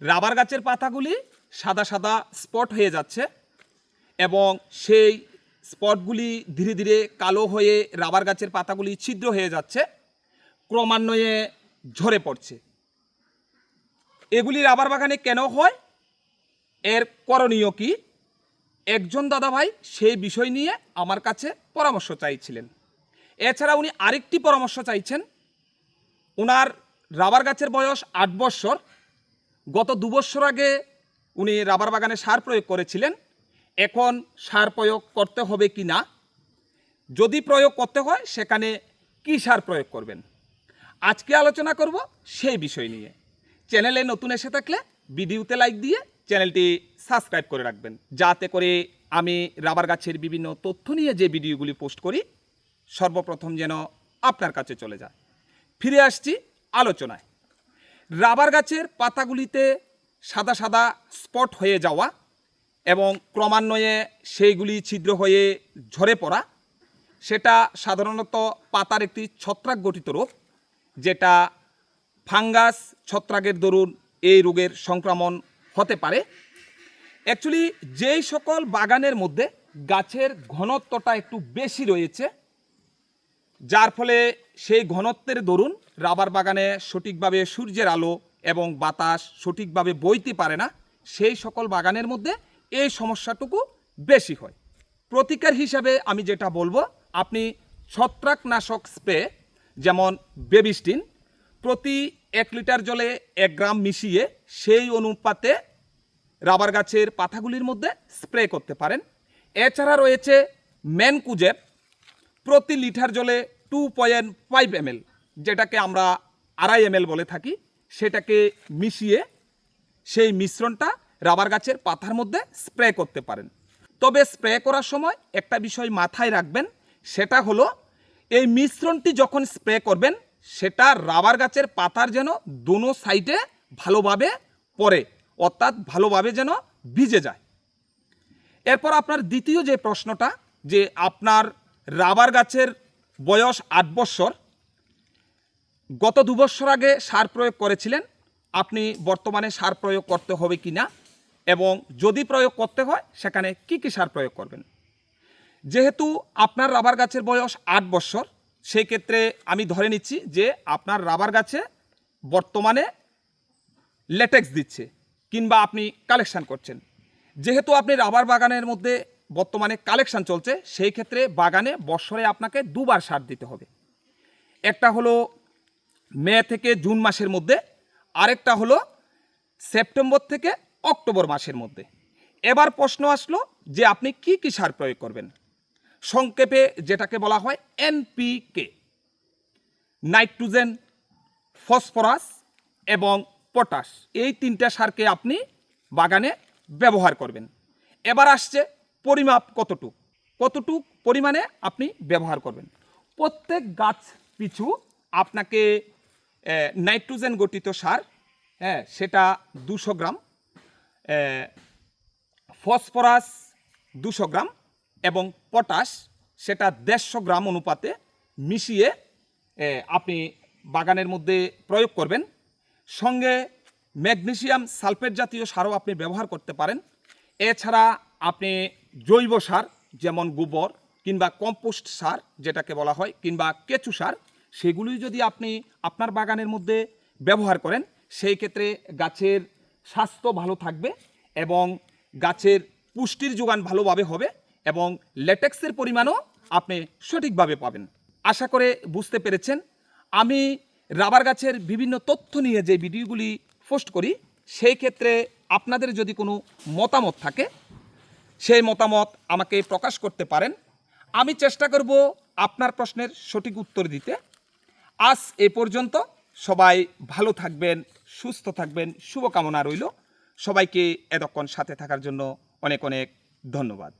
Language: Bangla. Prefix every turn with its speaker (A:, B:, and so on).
A: রাবার গাছের পাতাগুলি সাদা সাদা স্পট হয়ে যাচ্ছে এবং সেই স্পটগুলি ধীরে ধীরে কালো হয়ে রাবার গাছের পাতাগুলি ছিদ্র হয়ে যাচ্ছে, ক্রমান্বয়ে ঝরে পড়ছে। এগুলি রাবার বাগানে কেন হয়? এর করণীয় কি? একজন দাদাভাই সেই বিষয় নিয়ে আমার কাছে পরামর্শ চাইছিলেন। এছাড়া উনি আরেকটি পরামর্শ চাইছেন। ওনার রাবার গাছের বয়স আট বৎসর গত দু বছর আগে উনি রাবার বাগানে সার প্রয়োগ করেছিলেন। এখন সার প্রয়োগ করতে হবে কি না? যদি প্রয়োগ করতে হয়, সেখানে কি সার প্রয়োগ করবেন? আজকে আলোচনা করব সেই বিষয় নিয়ে। চ্যানেলে নতুন এসে থাকলে ভিডিওতে লাইক দিয়ে চ্যানেলটি সাবস্ক্রাইব করে রাখবেন। যাতে করে আমি রাবার গাছের বিভিন্ন তথ্য নিয়ে যে ভিডিওগুলি পোস্ট করি, সর্বপ্রথম যেন আপনার কাছে চলে যায়। ফিরে আসছি আলোচনায়। রাবার গাছের পাতাগুলিতে সাদা সাদা স্পট হয়ে যাওয়া এবং ক্রমান্বয়ে সেইগুলি ছিদ্র হয়ে ঝরে পড়া। সেটা সাধারণত পাতার একটি ছত্রাক গঠিত রোগ, যেটা ফাঙ্গাস ছত্রাকের দরুন এই রোগের সংক্রমণ হতে পারে। অ্যাকচুয়ালি যেই সকল বাগানের মধ্যে গাছের ঘনত্বটা একটু বেশি রয়েছে যার ফলে সেই ঘনত্বের দরুন রাবার বাগানে সঠিকভাবে সূর্যের আলো এবং বাতাস সঠিকভাবে বইতে পারে না, সেই সকল বাগানের মধ্যে এই সমস্যাটুকু বেশি হয়। প্রতিকার হিসাবে আমি যেটা বলব, আপনি ছত্রাকনাশক স্প্রে, যেমন বেবিস্টিন, প্রতি এক লিটার জলে এক গ্রাম মিশিয়ে সেই অনুপাতে রাবার গাছের পাতাগুলির মধ্যে স্প্রে করতে পারেন। এছাড়া রয়েছে ম্যানকুজেব প্রতি লিটার জলে টু পয়েন্ট ফাইভ এমএল যেটাকে আমরা আড়াই এমএল বলে থাকি, সেটাকে মিশিয়ে সেই মিশ্রণটা রাবার গাছের পাতার মধ্যে স্প্রে করতে পারেন। তবে স্প্রে করার সময় একটা বিষয় মাথায় রাখবেন, সেটা হলো এই মিশ্রণটি যখন স্প্রে করবেন, সেটা রাবার গাছের পাতার যেন দোনো সাইডে ভালোভাবে পড়ে, অর্থাৎ ভালোভাবে যেন ভিজে যায়। এরপর আপনার দ্বিতীয় যে প্রশ্নটা, যে আপনার রাবার গাছের বয়স আট বৎসর। গত দু আগে সার প্রয়োগ করেছিলেন। আপনি বর্তমানে সার প্রয়োগ করতে হবে কি না? এবং যদি প্রয়োগ করতে হয়, সেখানে কি কি সার প্রয়োগ করবেন? যেহেতু আপনার রাবার গাছের বয়স আট বৎসর, সেই ক্ষেত্রে আমি ধরে নিচ্ছি যে আপনার রাবার গাছে বর্তমানে লেটেক্স দিচ্ছে কিংবা আপনি কালেকশান করছেন। যেহেতু আপনি রাবার বাগানের মধ্যে বর্তমানে কালেকশন চলছে, সেই ক্ষেত্রে বাগানে বৎসরে আপনাকে দুবার সার দিতে হবে। একটা হলো মে থেকে জুন মাসের মধ্যে, আরেকটা হলো সেপ্টেম্বর থেকে অক্টোবর মাসের মধ্যে। এবার প্রশ্ন আসলো যে আপনি কি কি সার প্রয়োগ করবেন? সংক্ষেপে যেটাকে বলা হয় এনপিকে নাইট্রোজেন, ফসফরাস এবং পটাশ। এই তিনটা সারকে আপনি বাগানে ব্যবহার করবেন। এবার আসছে পরিমাপ কতটুক? কতটুক পরিমাণে আপনি ব্যবহার করবেন? প্রত্যেক গাছ পিছু আপনাকে নাইট্রোজেন গঠিত সার হ্যাঁ সেটা দুশো গ্রাম ফসফরাস দুশো গ্রাম এবং পটাশ, সেটা দেড়শো গ্রাম অনুপাতে মিশিয়ে আপনি বাগানের মধ্যে প্রয়োগ করবেন। সঙ্গে ম্যাগনেসিয়াম সালফেট জাতীয় সারও আপনি ব্যবহার করতে পারেন। এছাড়া আপনি জৈব সার, যেমন গোবর, কিংবা কম্পোস্ট সার যেটাকে বলা হয়, কিংবা কেঁচু সার সেগুলি যদি আপনি আপনার বাগানের মধ্যে ব্যবহার করেন, সেই ক্ষেত্রে গাছের স্বাস্থ্য ভালো থাকবে এবং গাছের পুষ্টির যোগান ভালোভাবে হবে এবং ল্যাটেক্সের পরিমাণও আপনি সঠিকভাবে পাবেন। আশা করে বুঝতে পেরেছেন, আমি রাবার গাছের বিভিন্ন তথ্য নিয়ে যে ভিডিওগুলি পোস্ট করি, সেই ক্ষেত্রে আপনাদের যদি কোনো মতামত থাকে সেই মতামত আমাকে প্রকাশ করতে পারেন। আমি চেষ্টা করব আপনার প্রশ্নের সঠিক উত্তর দিতে। আজ এ পর্যন্ত। সবাই ভালো থাকবেন, সুস্থ থাকবেন, শুভকামনা রইল। সবাইকে এতক্ষণ সাথে থাকার জন্য অনেক অনেক ধন্যবাদ।